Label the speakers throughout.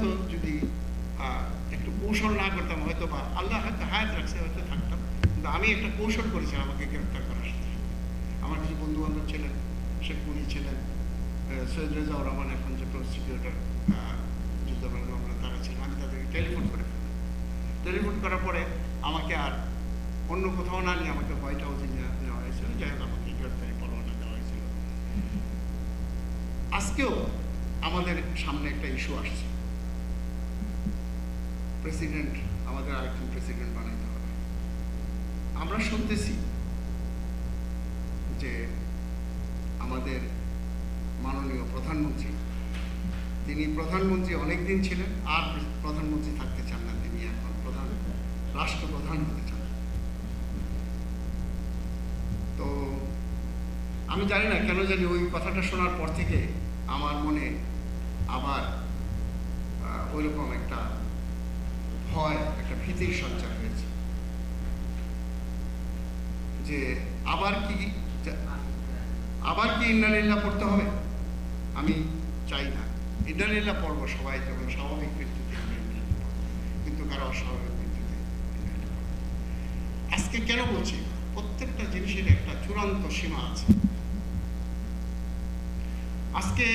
Speaker 1: হয়তো যদি একটু কৌশল না করতাম, হয়তো বা আল্লাহ হয়তো হায়াত রাখছে, হয়তো থাকতাম। কিন্তু আমি একটা কৌশল করেছিলাম আমাকে গ্রেপ্তার করার সাথে। আমার কিছু বন্ধু বান্ধব ছিলেন, শেখ পুরি ছিলেন সৈয়দ রেজাউর রহমান এখন যে প্রসিকিউটর যুদ্ধ মামলা তারা ছিলেন, আমি তাদেরকে টেলিফোন করে টেলিফোন করার পরে আমাকে আর অন্য কোথাও না নিয়ে আমাকে হোয়াইট হাউসে নেওয়া হয়েছিল। যাই হোক, আমাকে গ্রেপ্তারি পরোয়ানা দেওয়া হয়েছিল। আজকেও আমাদের সামনে একটা ইস্যু আসছে। প্রেসিডেন্ট আমাদের আরেকজন প্রেসিডেন্ট বানাইতে হবে। আমরা শুনতেছি যে আমাদের মাননীয় প্রধানমন্ত্রী, তিনি প্রধানমন্ত্রী অনেক দিন ছিলেন, আর প্রধানমন্ত্রী থাকতে চান না তিনি এখন, প্রধান, রাষ্ট্রপ্রধান হতে চান। তো আমি জানি না কেন জানি ওই কথাটা শোনার পর থেকে আমার মনে আবার ওই রকম একটা ভয় একটা ভীতির সঞ্চার হয়েছে। যে আবার কি আবার কি ইন্নালিল্লা পড়তে হবে? আমি চাই না। ইন্নালিল্লা পড়ব সবাই যখন স্বাভাবিক ভিত্তিতে কিন্তু কারও অস্বাভাবিক ভিত্তিতে আজকে কেন বলছি? প্রত্যেকটা জিনিসের একটা চূড়ান্ত সীমা আছে। আজকে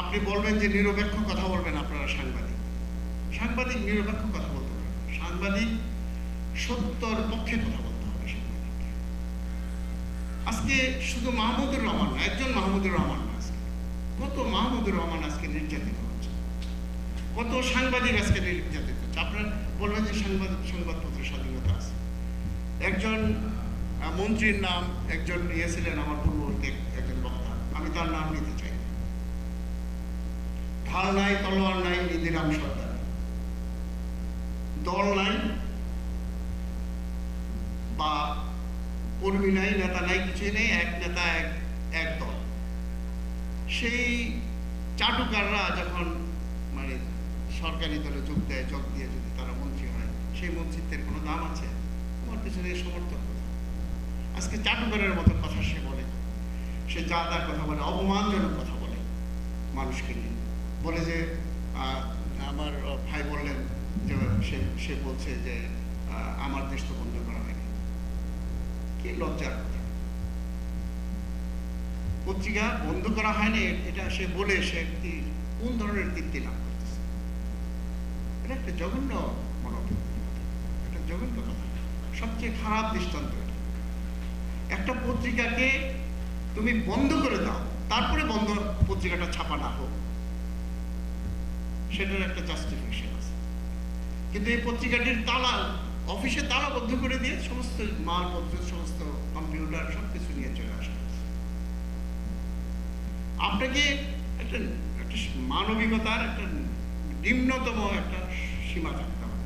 Speaker 1: আপনি বলবেন যে নিরপেক্ষ কথা বলবেন আপনারা সাংবাদিক। সাংবাদিক নিরপেক্ষ কথা বলতে না। সাংবাদিক সত্যর পক্ষে কথা বলতে হবে সাংবাদিককে। আজকে শুধু মাহমুদুর রহমান না, একজন মাহমুদুর রহমান না আজকে। কত মাহমুদুর রহমান আজকে নির্যাতিত হচ্ছে। কত সাংবাদিক আজকে নির্যাতিত হচ্ছে। আপনারা বলবেন যে সাংবাদিক, সংবাদপত্রের স্বাধীনতা আছে। একজন মন্ত্রীর নাম একজন ইয়ে ছিলেন আমার পূর্ববর্তী একজন বক্তা। আমি তার নাম নিতে চাই। ঢাল নাই তলোয়ার নাই নিধিরাম সর্দার দল নাই বা কর্মী নাই, নেতা নাই, কিছুই নেই, এক নেতা, এক এক দল। সেই চাটুকাররা যখন মানে সরকারি দলে যোগ দেয়, যোগ দিয়ে যদি তারা মন্ত্রী হয়, সেই মন্ত্রিত্বের কোনো দাম আছে? আমার পিছনে সমর্থন আজকে চাটুকারের মতো কথা সে বলে। সে যা তার কথা বলে, অপমানজনক কথা বলে মানুষকে নিয়ে। বলে যে আমার ভাই বললেন সে বলছে যে আমার দেশ তো বন্ধ করা হয়নি। কি লজ্জার কথা। পত্রিকা বন্ধ করা হয়নি, এটা সে বলে সে একটি কোন ধরনের তৃপ্তি লাভ করতেছে? এটা একটা জঘন্য একটা জঘন্য সবচেয়ে খারাপ দৃষ্টান্ত একটা পত্রিকাকে তুমি বন্ধ করে দাও, তারপরে বন্ধ পত্রিকাটা ছাপা না হোক। সেটার একটা জাস্টিফিকেশন আছে। কিন্তু এই পত্রিকাটির তালা অফিসে তালা বন্ধ করে দিয়ে সমস্ত মালপত্র, সমস্ত কম্পিউটার সব কিছু নিয়ে চলে আসা। আপনাকে একটা একটা মানবিকতার একটা নিম্নতম একটা সীমা থাকতে হবে।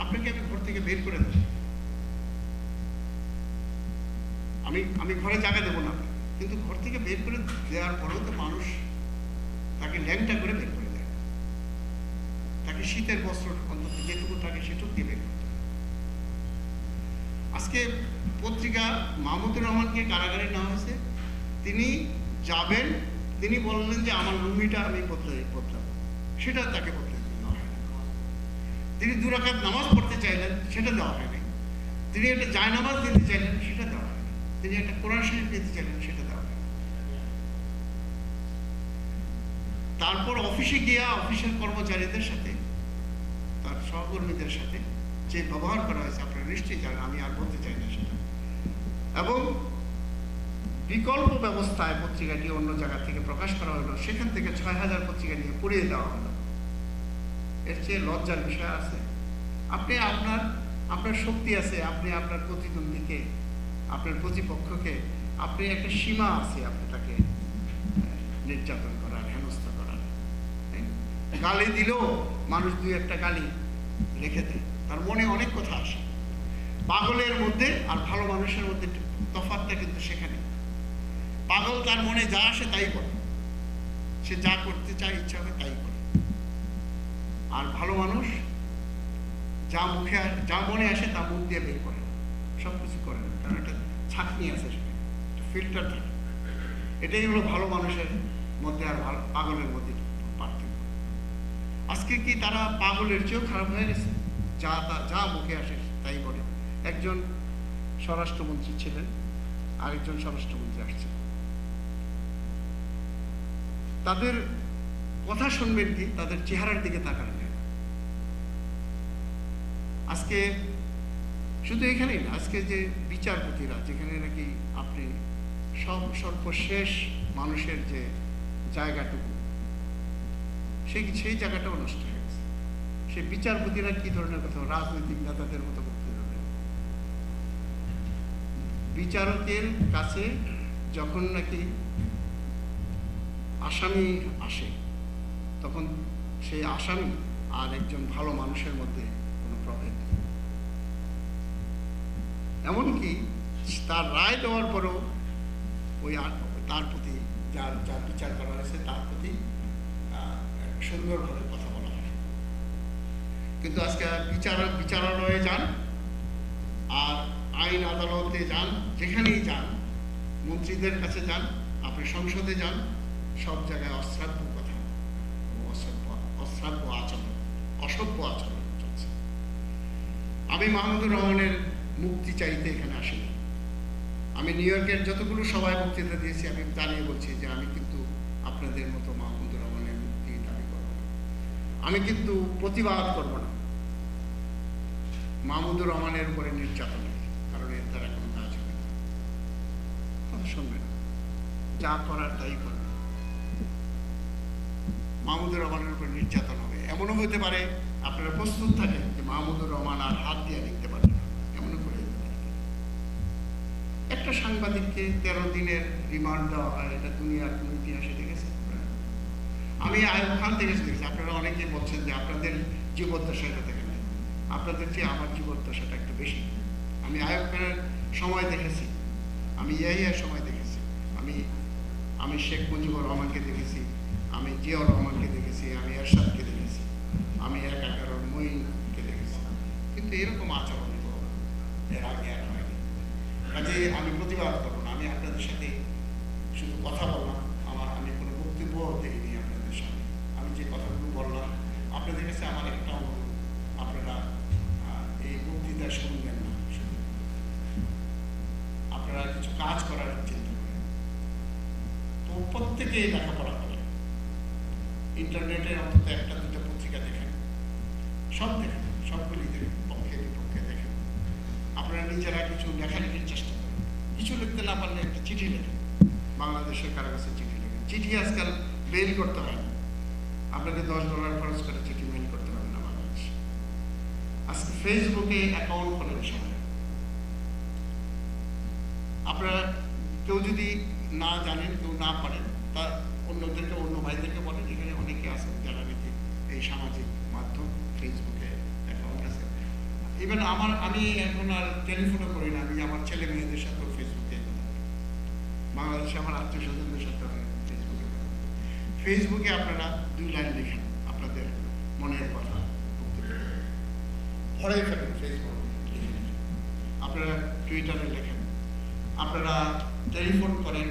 Speaker 1: আপনাকে আমি ঘর থেকে বের করে দেবো। আমি আমি ঘরে জায়গা দেবো না। কিন্তু ঘর থেকে বের করে দেওয়ার পরেও তো মানুষ তাকে ল্যাংটা করে বের করে তাকে শীতের বস্ত্র অন্তত যেটুকু থাকে সেটুকু হবে। আজকে পত্রিকা মাহমুদুর রহমানকে কারাগারে নেওয়া হয়েছে। তিনি যাবেন, তিনি বললেন যে আমার লুঙ্গিটা আমি বদলে বদলাবো সেটা তাকে বদলে দেওয়া হয় তিনি দুরাকাত নামাজ পড়তে চাইলেন, সেটা দেওয়া হয়নি তিনি একটা জায়নামাজ দিতে চাইলেন, সেটা দেওয়া হয়নি তিনি একটা কোরআন শরীফ দিতে চাইলেন, সেটা দেওয়া হয়নি তারপর অফিসে গিয়া অফিসের কর্মচারীদের সাথে তার সহকর্মীদের সাথে যে ব্যবহার করা হয়েছে, আপনারা নিশ্চয়ই জানেন, আমি আর বলতে চাই না সেটা। এবং বিকল্প ব্যবস্থায় পত্রিকাটি অন্য জায়গা থেকে প্রকাশ করা হলো, সেখান থেকে ছয় হাজার পত্রিকা নিয়ে পুড়িয়ে দেওয়া হলো। এর চেয়ে লজ্জার বিষয় আছে। আপনি আপনার আপনার শক্তি আছে, আপনি আপনার প্রতিদ্বন্দ্বীকে, আপনার প্রতিপক্ষকে, আপনি একটা সীমা আছে, আপনি তাকে নির্যাতন করার হেনস্থা করার তাই না? গালি দিলেও মানুষ দুই একটা গালি রেখে দেয়। তার মনে অনেক কথা আসে। পাগলের মধ্যে আর ভালো মানুষের মধ্যে তফাৎটা কিন্তু সেখানে। পাগল তার মনে যা আসে তাই করে। সে যা করতে চায়, ইচ্ছা হবে তাই করে। আর ভালো মানুষ যা মুখে আসে, যা মনে আসে তা মুখ দিয়ে বের করে। সব কিছু করে না। কারণ একটা ছাঁকনি আছে সেখানে। ফিল্টার থাকে। এটাই হলো ভালো মানুষের মধ্যে আর ভালো, পাগলের মধ্যে। আজকে কি তারা পাগলের চেয়েও খারাপ হয়ে গেছে? যা তা, যা মুখে আসে তাই বলে। একজন স্বরাষ্ট্রমন্ত্রী ছিলেন, আরেকজন স্বরাষ্ট্রমন্ত্রী আসছেন। তাদের কথা শুনবেন কি? তাদের চেহারার দিকে তাকানো আজকে শুধু এখানেই না, আজকে যে বিচারপতিরা, যেখানে নাকি আপনি সব সর্বশেষ মানুষের যে জায়গাটুকু সেই সেই জায়গাটাও নষ্ট হয়ে গেছে। সেই বিচারপতিরা কি ধরনের কথা, রাজনৈতিক নেতাদের মতো বিচারকের কাছে যখন নাকি আসামি আসে, তখন সেই আসামি আর একজন ভালো মানুষের মধ্যে কোনো প্রভেদ নেই। এমনকি তার রায় দেওয়ার পরেও ওই তার প্রতি যার যার বিচার করা হয়েছে, তার প্রতি সুন্দরভাবে কথা বলা হয়। কিন্তু আজকে বিচারক বিচারালয়ে যান আর আইন আদালতে যান, যেখানেই যান, মন্ত্রীদের কাছে যান, আপনি সংসদে যান, সব জায়গায় অশ্রাব্য কথা ও অশ্রাব্য আচরণ, অসভ্য আচরণ চলছে। আমি মাহমুদুর রহমানের মুক্তি চাইতে এখানে আসিনি। আমি নিউ ইয়র্কের যতগুলো সভায় বক্তৃতা দিয়েছি, আমি দাঁড়িয়ে বলছি যে আমি কিন্তু আপনাদের মতো মাহমুদুর রহমানের মুক্তি দাবি করব না আমি কিন্তু প্রতিবাদ করব না। মাহমুদুর রহমানের উপরে নির্যাতন কারণ এর দ্বারা কোনো কাজ হবে না। যা করার তাই করবে। মাহমুদুর রহমানের উপর নির্যাতন হবে। এমনও হতে পারে, আপনারা প্রস্তুত থাকেন যে মাহমুদুর রহমান আর হাত দিয়ে লিখতে পারবে না। এমনও করে একটা সাংবাদিককে তেরো দিনের রিমান্ড দেওয়া হয়, এটা দুনিয়ার কোনো ইতিহাসে? আমি আয়ুব খান থেকে দেখেছি আপনারা অনেকেই বলছেন যে আপনাদের জীবদ্দশা এটা দেখেন। আপনাদের চেয়ে আমার জীবদ্দশাটা একটু বেশি আমি আয়ুব খানের সময় দেখেছি, আমি ইয়াইয়ার সময় দেখেছি, আমি আমি শেখ মুজিবুর রহমানকে দেখেছি, আমি জিয়াউর রহমানকে দেখেছি, আমি এরশাদকে দেখেছি, আমি এক এগারো মঈনকে দেখেছি কিন্তু এরকম আচরণ। এর আগে আর হয়নি কাজে আমি প্রতিবাদ করব না, আমি আপনাদের সাথে শুধু কথা বললাম, আমার, আমি কোনো বক্তব্য প্রত্যেকেই লেখাপড়া করেন ইন্টারনেটে অন্তত একটা দুটো পত্রিকা দেখেন, সব দেখেন, সবগুলি দেখেন, পক্ষে বিপক্ষে দেখেন। আপনারা নিজেরা কিছু লেখালেখির চেষ্টা করেন। কিছু লিখতে না পারলে একটা চিঠি লেখেন। বাংলাদেশের কারও কাছে চিঠি লেখেন। চিঠি আজকাল মেইল করতে হয় না। আপনাকে দশ ডলার খরচ করে চিঠি মেইল করতে হবে না বাংলাদেশে। আজকে ফেসবুকে অ্যাকাউন্ট খোলেন সবাই। আপনারা কেউ যদি না জানেন, কেউ না পারেন তা অন্যদেরকে, অন্য ভাইদেরকে বলেন এখানে অনেকে আছেন নাকি এই সামাজিক মাধ্যম ফেসবুকে অ্যাকাউন্ট আছে ইভেন আমার, আমি এখন আর টেলিফোনও করি না, আমি আমার ছেলে মেয়েদের সাথেও ফেসবুকে বাংলাদেশে আমার আত্মীয় স্বজনদের সাথে ফেসবুকে ফেসবুকে আপনারা দুই লাইন লিখেন, আপনাদের মনের কথা। ভরে ফেলেন ফেসবুক। আপনারা টুইটারে লেখেন আপনারা টেলিফোন করেন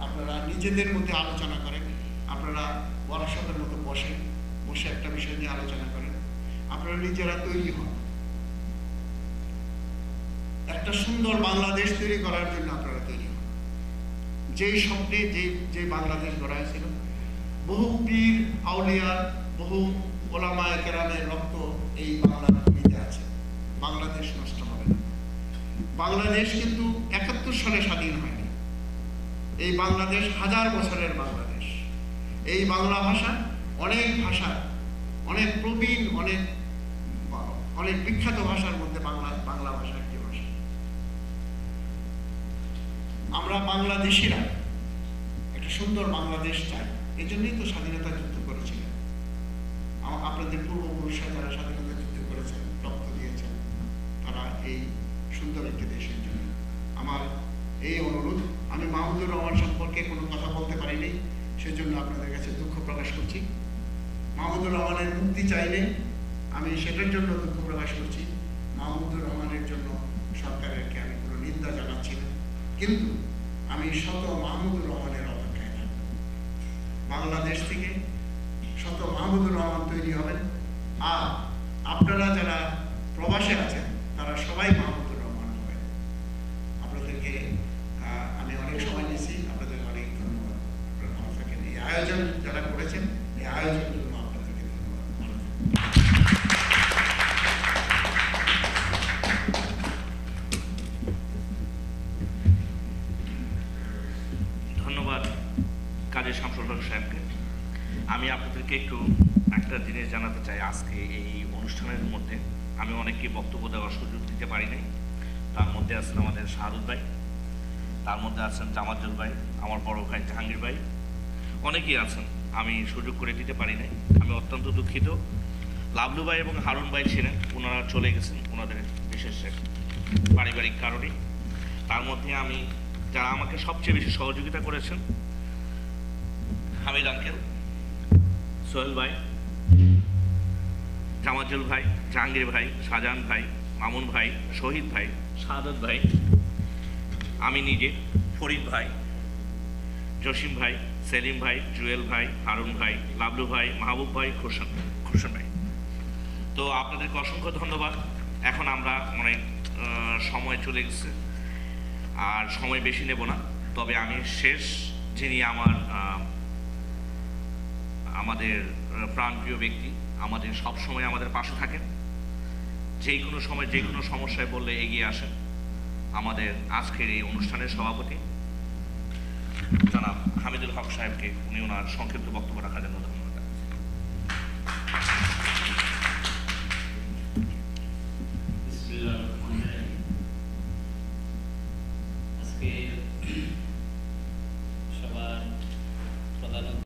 Speaker 1: আপনারা নিজেদের মধ্যে আলোচনা করেন, আপনারা ওয়ার্কশপের মতো বসেন, বসে একটা বিষয় নিয়ে আলোচনা করেন। আপনারা নিজেরা তৈরি হন। একটা সুন্দর বাংলাদেশ তৈরি করার জন্য আপনারা তৈরি হন। যেই স্বপ্নে যে যে বাংলাদেশ গড়া হয়েছিল, বহু পীর, আউলিয়ার, বহু ওলামায় কেরামের রক্ত এই বাংলার ভূমিতে আছে। বাংলাদেশ নষ্ট হবে না। বাংলাদেশ কিন্তু একাত্তর সালে স্বাধীন হয়নি এই বাংলাদেশ হাজার বছরের বাংলাদেশ। এই বাংলা ভাষা অনেক ভাষা, অনেক প্রবীণ, অনেক অনেক বিখ্যাত ভাষার মধ্যে বাংলা বাংলা ভাষা একটি ভাষা। আমরা বাংলাদেশিরা একটা সুন্দর বাংলাদেশ চাই। এই জন্যই তো স্বাধীনতা যুদ্ধ করেছিলেন। আপনাদের পূর্বপুরুষরা যারা স্বাধীনতা যুদ্ধ করেছেন, রক্ত দিয়েছেন, তারা এই সুন্দর একটি দেশের জন্য। আমার এই অনুরোধ আমি মাহমুদুর রহমান সম্পর্কে কোনো কথা বলতে পারিনি, সেজন্য আপনাদের কাছে দুঃখ প্রকাশ করছি। মাহমুদুর রহমানের মুক্তি চাইলে আমি সেটার জন্য দুঃখ প্রকাশ করছি। মাহমুদুর রহমানের জন্য সরকারেরকে আমি কোনো নিন্দা জানাচ্ছি না। কিন্তু আমি শত মাহমুদুর রহমানের অপেক্ষায় থাকব বাংলাদেশ থেকে শত মাহমুদুর রহমান তৈরি হবেন। আর আপনারা যারা প্রবাসে আছেন, তারা সবাই মাহমুদুর করেছেন এই আয়োজনের ধন্যবাদ
Speaker 2: কাজী সাহেবকে। আমি আপনাদেরকে একটু একটা জিনিস জানাতে চাই। আজকে এই অনুষ্ঠানের মধ্যে আমি অনেককে বক্তব্য দেওয়ার সুযোগ দিতে পারি নাই। তার মধ্যে আছেন আমাদের শাহাদুল ভাই, তার মধ্যে আছেন জামাতুল ভাই, আমার বড় ভাই জাহাঙ্গীর ভাই, অনেকেই আছেন। আমি সুযোগ করে দিতে পারি নাই। আমি অত্যন্ত দুঃখিত। লাভলু ভাই এবং হারুন ভাই ছিলেন, ওনারা চলে গেছেন ওনাদের বিশেষ পারিবারিক কারণে। তার মধ্যে আমি, যারা আমাকে সবচেয়ে বেশি সহযোগিতা করেছেন, হামিদ আঙ্কেল সোহেল ভাই, জামাজুল ভাই, জাহাঙ্গীর ভাই, শাহজাহান ভাই, মামুন ভাই, শহীদ ভাই, শাহাদত ভাই, আমি নিজে, ফরিদ ভাই, জসিম ভাই সেলিম ভাই, জুয়েল ভাই, হারুন ভাই, লাবলু ভাই, মাহবুব ভাই খুরশন খুরশন ভাই। তো আপনাদেরকে অসংখ্য ধন্যবাদ। এখন আমরা অনেক সময় চলে গেছে। আর সময় বেশি নেব না। তবে আমি শেষ যিনি আমার আমাদের প্রাণপ্রিয় ব্যক্তি, আমাদের সব সময় আমাদের পাশে থাকেন। যে কোনো সময়, যে কোনো সমস্যায় বললে এগিয়ে আসেন। আমাদের আজকের এই অনুষ্ঠানের সভাপতি। জনাব হামিদুল হক সাহেবকে উনি ওনার সংক্ষিপ্ত বক্তব্য রাখার জন্য